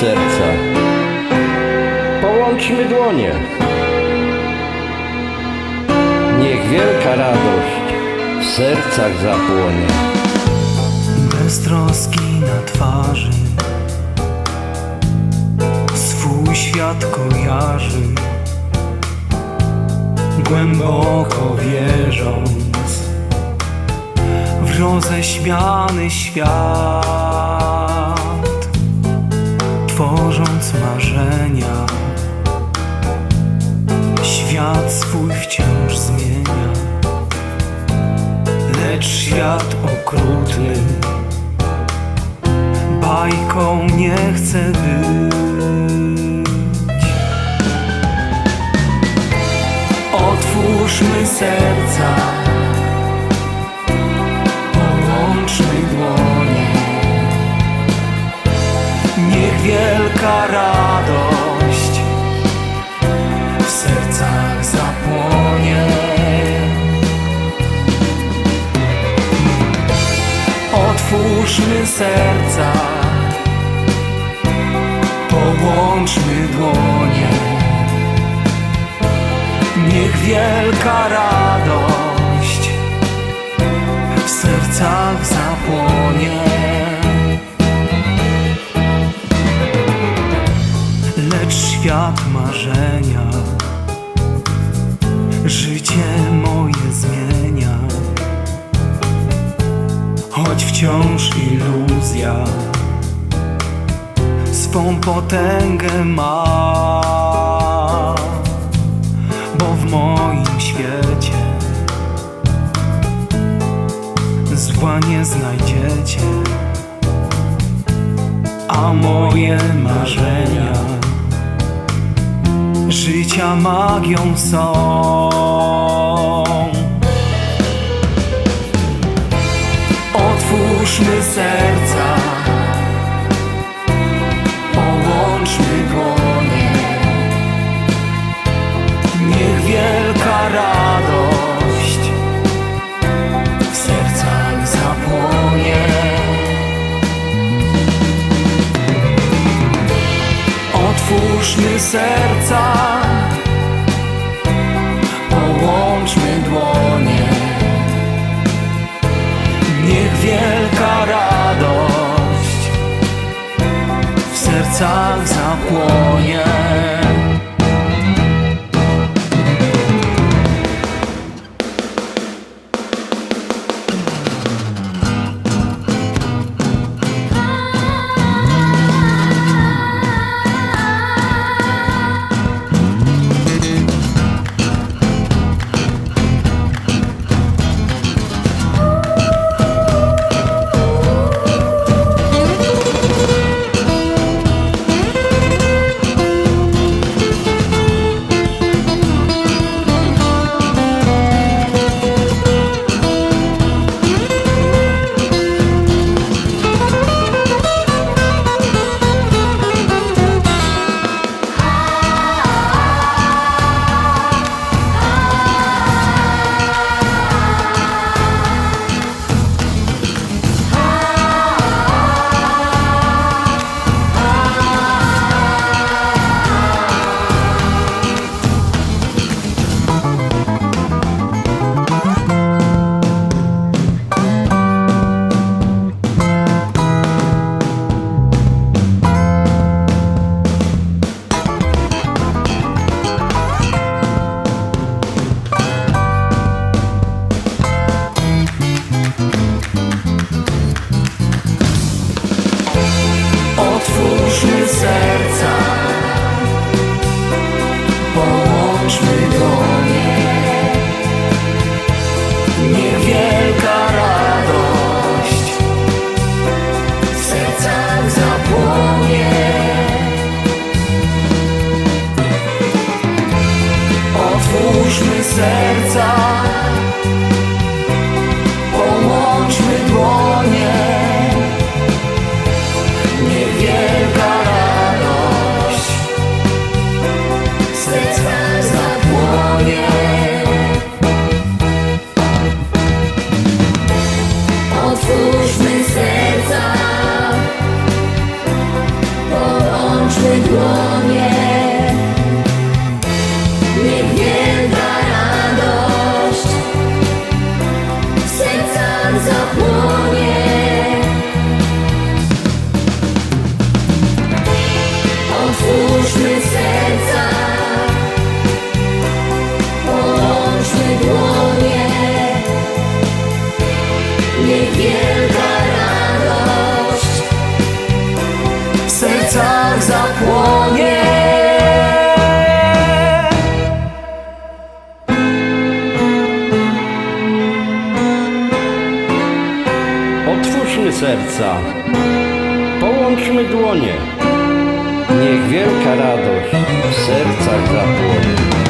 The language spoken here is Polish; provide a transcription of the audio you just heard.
serca. Połączmy dłonie. Niech wielka radość w sercach zapłonie. bez troski na twarzy swój świat kojarzy głęboko wierząc w roześmiany świat tworząc marzenia. Świat swój wciąż zmienia. Lecz świat okrutny bajką nie chcę być. Otwórzmy serca, wielka radość w sercach zapłonie. Otwórzmy serca, połączmy dłonie. Niech wielka radość w sercach zapłonie. Marzenia życie moje zmienia. Choć wciąż iluzja swą potęgę ma, życia magią są. Otwórzmy serca, połączmy dłonie. Niech wielka radość w sercach zapłonie. Otwórzmy serca, w sercach Otwórzmy serca, połączmy serca, połączmy dłonie. Niech wielka radość w sercach zapłonie.